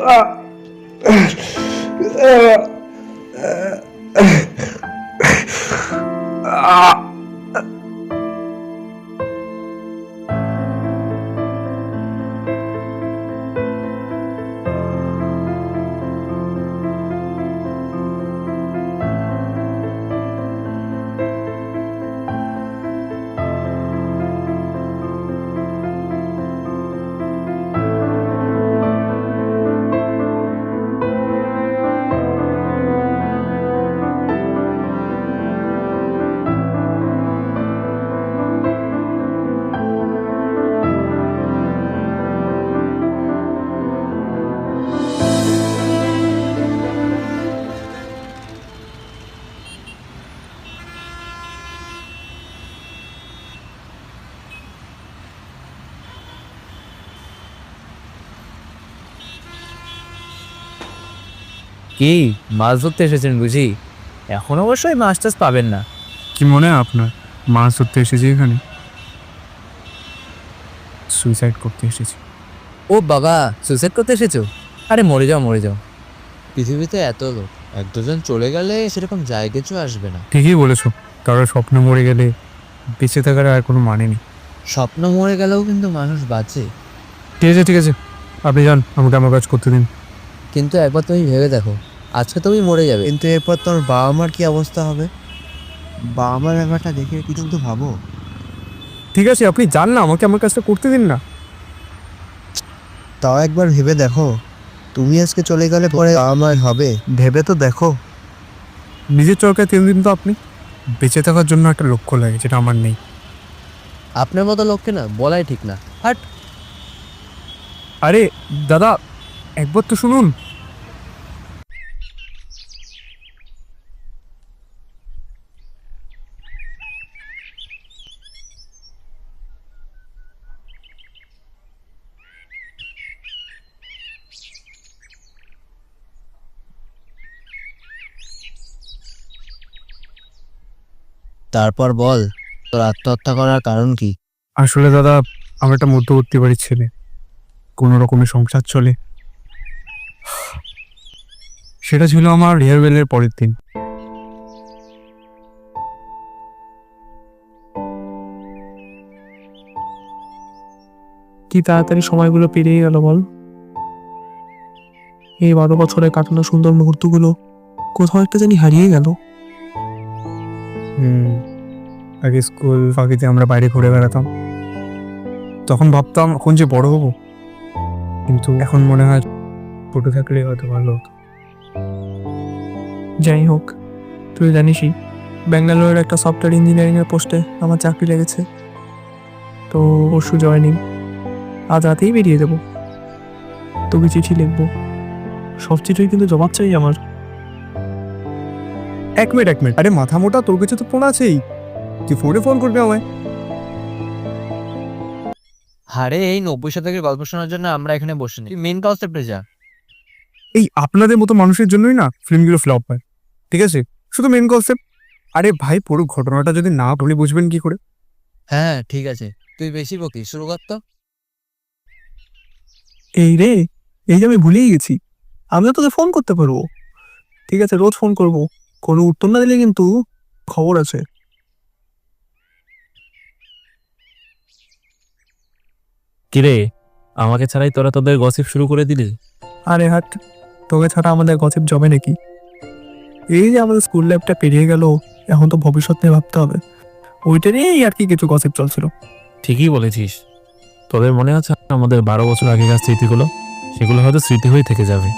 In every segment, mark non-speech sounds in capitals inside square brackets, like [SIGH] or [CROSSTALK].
uh, কি? মাছ ধরতে এসেছেন বুঝি? এখন অবশ্যই মাছ টাছ পাবেন না। কি মনে হয় আপনার? মাছ ধরতে এসেছি এখানে? সুইসাইড করতে এসেছি। ও বাবা সুইসাইড করতে এসেছ? আরে মরে যাও মরে যাও। পৃথিবীতে এত লোক এক দুজন চলে গেলে সেরকম জায়গা কিছু আসবে না। ঠিকই বলেছ কারোর স্বপ্ন মরে গেলে বেঁচে থাকার আর কোনো মানে নেই। স্বপ্ন মরে গেলেও কিন্তু মানুষ বাঁচে। ঠিক আছে ঠিক আছে। আপনি যান আমাকে আমার কাজ করতে দিন। কিন্তু একবার তুমি ভেবে দেখো আজকে তুমি মরে যাবে। কিন্তু এরপর তোমার বাবা মার কি অবস্থা হবে? বাবা মার ব্যাপারটা দেখে কি কিন্তু ভাবো? ঠিক আছে আপনি যান না আমাকে আমার কাজটা করতে দিন না। তাও একবার ভেবে দেখো। তুমি আজকে চলে গেলে পরে বাবা মার হবে। ভেবে তো দেখো। নিজের চরকায় তিন দিন তো আপনি। বেঁচে থাকার জন্য একটা লক্ষ্য লাগে যেটা আমার নেই। আপনার মতো লোককে না বলাই ঠিক না। হাট। আরে দাদা একবার তো শুনুন। তারপর বল, তোর আত্মহত্যা করার কারণ কি? আসলে দাদা আমার একটা মধ্যবর্তী বাড়ির ছেলে। কোনো রকমের সংসার চলে। সেটা ছিল আমার রিহারওয়েলের পরের দিন। কি তাড়াতাড়ি সময়গুলো পেরিয়ে গেল বল? এই বারো বছরে কাটানো সুন্দর মুহূর্তগুলো কোথাও একটা জানি হারিয়ে গেল। আগে স্কুল ফাঁকিতে আমরা বাইরে ঘুরে বেড়াতাম। তখন ভাবতাম, এখন যে বড় হব। কিন্তু এখন মনে হয় ছোটো থাকলে হয়তো ভালো হতো। যাই হোক, তুই জানিসই, ব্যাঙ্গালোরের একটা সফটওয়্যার ইঞ্জিনিয়ারিংয়ের পোস্টে আমার চাকরি লেগেছে। তো পরশু জয়নিং। আজ রাতেই বেরিয়ে দেবো। তোকে চিঠি লিখব। সব চিঠিই কিন্তু জবাব চাই আমার। এক মিনিট এক মিনিট। আরে মাথা মোটা তোর কাছে তো ফোন আছেই। তুই ফোনে ফোন করবি আমায়। হারে এই নব্বই শতকের গল্প শোনার জন্য আমরা এখানে বসে নেই। মেন কনসেপ্টে যা। এই আপনাদের মতো মানুষের জন্যই না ফিল্মগুলো ফ্লপ হয়। ঠিক আছে? শুধু মেন কনসেপ্ট আরে ভাই পুরো ঘটনাটা যদি না বলে বুঝবেন কি করে? হ্যাঁ ঠিক আছে। তুই বেশি বকিস। শুরু কর তো। এই রে এই যে আমি ভুলেই গেছি। আমিও তোকে ফোন করতে পারব। ঠিক আছে রোজ ফোন করব। কোনো উত্তর না দিলে কিন্তু খবর আছে। কিরে আমাকে ছাড়াই তোরা তোদের গসিপ শুরু করে দিলি? আরে হাট তোকে ছাড়া আমাদের গসিপ জমে নাকি? এই যে আমাদের স্কুল লাইফটা পেরিয়ে গেল এখন তো ভবিষ্যৎ নিয়ে ভাবতে হবে। ওইটা নিয়েই আর কি কিছু গসিপ চলছিল। ঠিকই বলেছিস। তোদের মনে আছে আমাদের বারো বছর আগেকার স্মৃতিগুলো? সেগুলো হয়তো স্মৃতি হয়ে থেকে যাবে।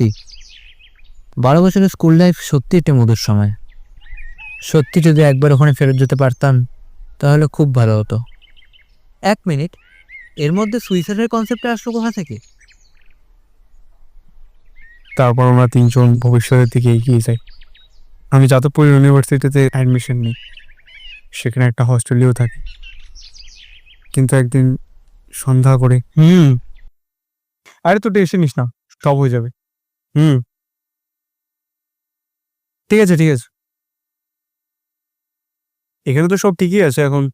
সত্যি। বারো বছরের স্কুল লাইফ সত্যি একটা মধুর সময়। সত্যি যদি একবার ওখানে ফেরত যেতে পারতাম, তাহলে খুব ভালো হতো। এক মিনিট, এর মধ্যে সুইসাইডের কনসেপ্টটা আসলো কোথা থেকে? তারপর আমরা তিনজন ভবিষ্যতের দিকে এগিয়ে যাই। আমি যাদবপুর ইউনিভার্সিটিতে অ্যাডমিশন নিই। সেখানে একটা হস্টেলেও থাকি। কিন্তু একদিন সন্ধ্যা করে, হুম, আরে তো টেনশন নিস না, সব হয়ে যাবে। হুম। ঠিক আছে ঠিক আছে। এখানে তো সব ঠিকই আছে এখন।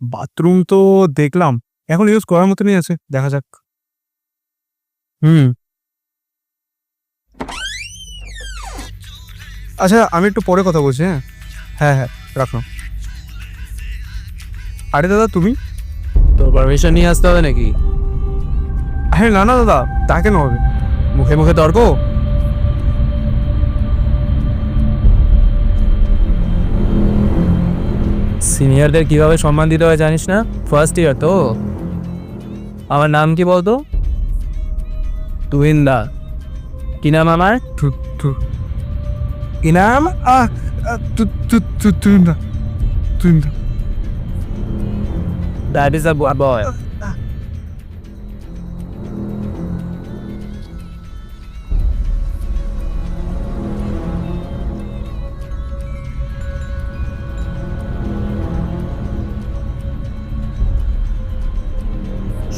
বাথরুম তো দেখলাম, এখন ইউজ করার মতনই আছে, দেখা যাক। হুম। আচ্ছা আমি একটু পরে কথা বলছি হ্যাঁ? হ্যাঁ হ্যাঁ রাখো আরে দাদা, তুমি? তোর পারমিশন নিয়ে আসতে হবে নাকি? আরে না না দাদা তা কেন হবে? মুখে মুখে তর্ক? সিনিয়রদের কীভাবে সম্মান দিতে হয় জানিস না? ফার্স্ট ইয়ার তো। আমার নাম কি বলতো? তুহিন্দা কি নাম আমার? তু তু ইনাম আ আ, তু তু তু তুই না তুই না দ্যাট ইজ আ বয়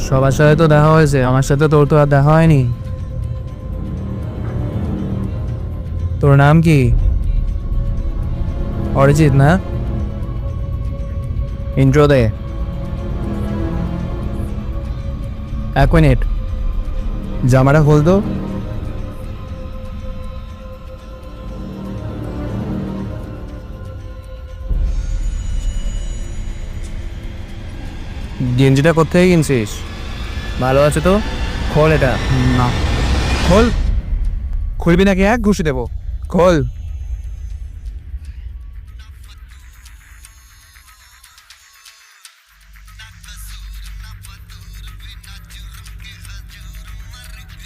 সবার সাথে তো দেখা হয়েছে আমার সাথে তোর তো আর দেখা হয়নি। তোর নাম কি? অরিজিৎ না? ইন্ট্রো দে। এক মিনিট। জামাটা খোল তো। গেঞ্জিটা কোথায় কিনছিস? ভালো আছে তো? খোল এটা। না। খোল। খুলবি নাকি এক ঘুষি দেবো। খোল।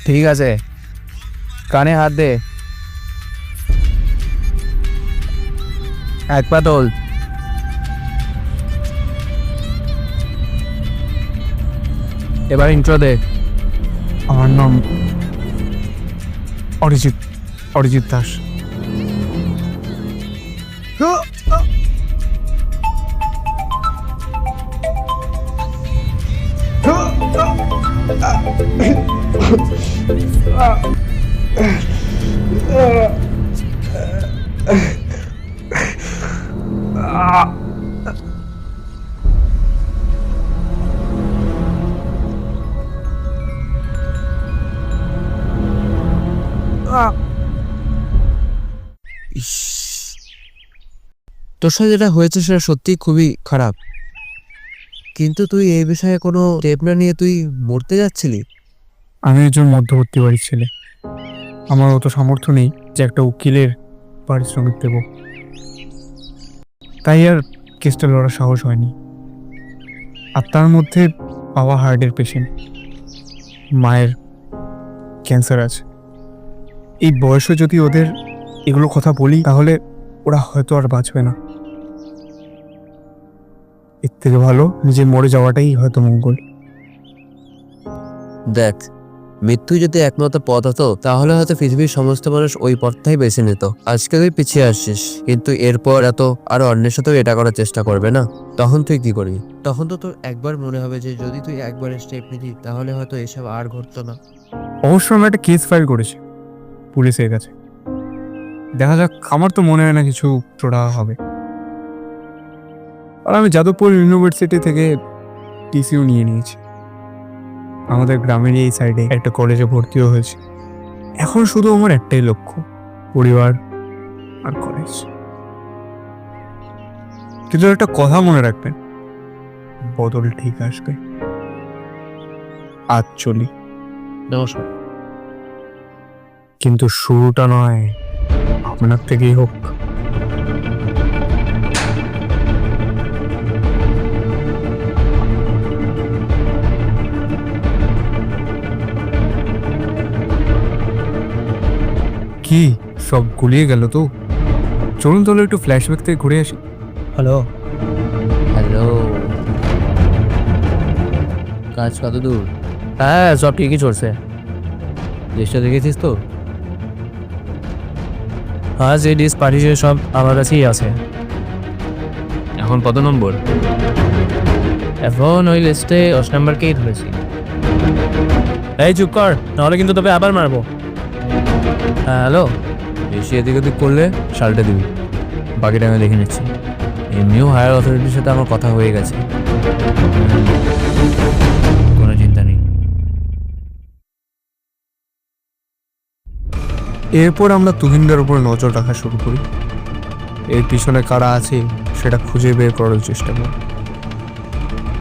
ঠিক আছে। কানে হাত দে। এক পা তোল। এবার ইন্ট্রো দে। আমার নাম অরিজিৎ অরিজিৎ দাস। [LAUGHS] তোর সাথে যেটা হয়েছে সেটা সত্যিই খুবই খারাপ। কিন্তু তুই এই বিষয়ে কোনো স্টেপ না নিয়ে তুই মরতে যাচ্ছিলি? আমি একজন মধ্যবর্তী বাড়ির ছেলে। আমার অত সামর্থ্য নেই যে একটা উকিলের পারিশ্রমিক দেব। তাই আর কেসটা লড়ার সাহস হয়নি। আর তার মধ্যে বাবা হার্টের পেশেন্ট মায়ের ক্যান্সার আছে। এই বয়সে যদি ওদের এগুলো কথা বলি, তাহলে ওরা হয়তো আর বাঁচবে না। থেকে ভালো নিজে মরে যাওয়াটাই হয়তো মঙ্গল। দেখ মৃত্যু যদি একমাত্র পথ হতো তাহলে হয়তো পৃথিবীর সমস্ত মানুষ ওই পথটাই বেছে নিত। আজকে তুই পিছিয়ে আসছিস কিন্তু এরপর এত আরও অন্যের সাথেও এটা করার চেষ্টা করবে না? তখন তুই কি করবি? তখন তো তোর একবার মনে হবে যে যদি তুই একবার স্টেপ নিতি তাহলে হয়তো এসব আর ঘটতো না। অবশ্য আমি একটা কেস ফাইল করেছি পুলিশের কাছে। দেখা যাক আমার তো মনে হয় না কিছু চোরা হবে। আর আমি যাদবপুর ইউনিভার্সিটি থেকে টিসিও নিয়ে নিয়েছি। আমাদের গ্রামের এই সাইডে একটা কলেজে ভর্তিও হয়েছে। এখন শুধু আমার একটাই লক্ষ্য পরিবার আর কলেজ কিন্তু একটা কথা মনে রাখবেন বদল ঠিক আসবে। আজ চলি। নমস্কার। কিন্তু শুরুটা নয় আপনার থেকেই হোক। কি সব গুলিয়ে গেল তো। চলুন তাহলে একটু ফ্ল্যাশব্যাক থেকে ঘুরে আসি। হ্যালো। হ্যালো। কাজ কত দূর হ্যাঁ সব ঠিকই চলছে। লিস্টটা দেখেছিস তো? হ্যাঁ যে ডিস পাঠিয়েছে সব আমার কাছেই আছে। এখন কত নম্বর? এখন ওই লিস্টে দশ নম্বরকেই ধরেছি। এই চুপ কর নাহলে কিন্তু তবে আবার মারবো। হ্যাঁ হ্যালো। বেশি এদিক ওদিক করলে শালটা দিবি। বাকিটা আমি দেখে নিচ্ছি। এমনিও হায়ার অথরিটির সাথে আমার কথা হয়ে গেছে। কোনো চিন্তা নেই। এরপর আমরা তুহিনদের উপর নজর রাখা শুরু করি। এর পিছনে কারা আছে, সেটা খুঁজে বের করার চেষ্টা করি।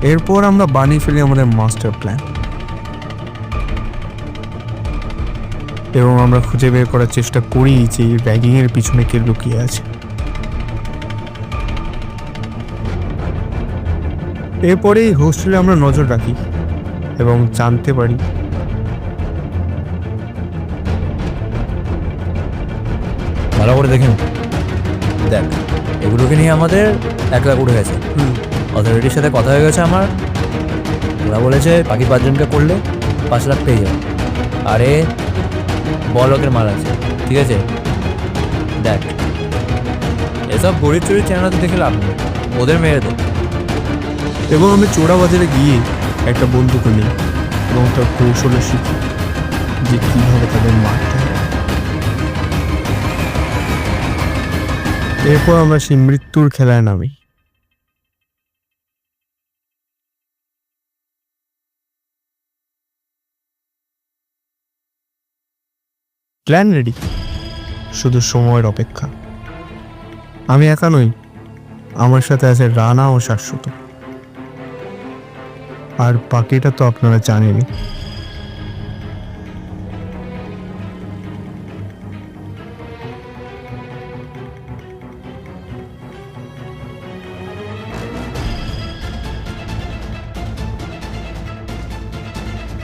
এরপর আমরা বানিয়ে ফেলি আমাদের মাস্টার প্ল্যান এবং আমরা খুঁজে বের করার চেষ্টা করি যে র্যাগিং এর পিছনে কে লুকিয়ে আছে। এরপরে এই হোস্টেলে আমরা নজর রাখি এবং জানতে পারি। ভালো করে দেখেন দেখ এগুলোকে নিয়ে আমাদের এক লাখ উঠে গেছে। অথরিটির সাথে কথা হয়ে গেছে আমার। ওরা বলেছে বাকি পাঁচজনকে করলে পাঁচ লাখ পেয়ে যাবে। আরে বলকের মাল আছে, ঠিক আছে? দেখ, এসব গরিব চুরির চ্যানেল দেখে লাভ নেই, ওদের মেরে দে। এবং আমি চোরা বাজারে গিয়ে একটা বন্দুক নিই এবং তার কৌশলে শিখি যে কীভাবে তাদের মারতে এরপর আমরা সেই মৃত্যুর খেলায় নামি। প্ল্যান রেডি শুধু সময়ের অপেক্ষা। আমি একা নই, আমার সাথে আছে রানা ও শাশ্বত। আর বাকিটা তো আপনারা জানেনই।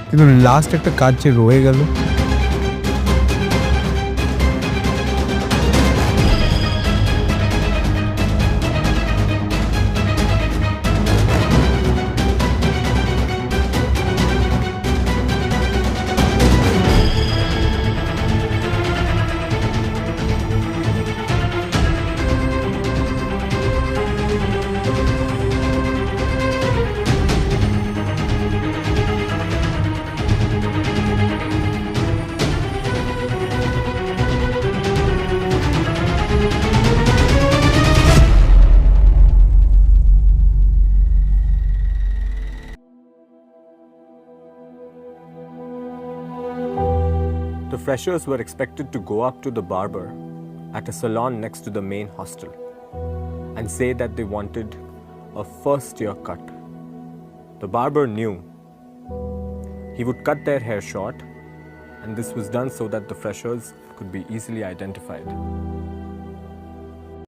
কিন্তু লাস্ট একটা কাজ যে রয়ে গেল। Freshers were expected to go up to the barber at a salon next to the main hostel and say that they wanted a first year cut. The barber knew he would cut their hair short, and this was done so that the freshers could be easily identified.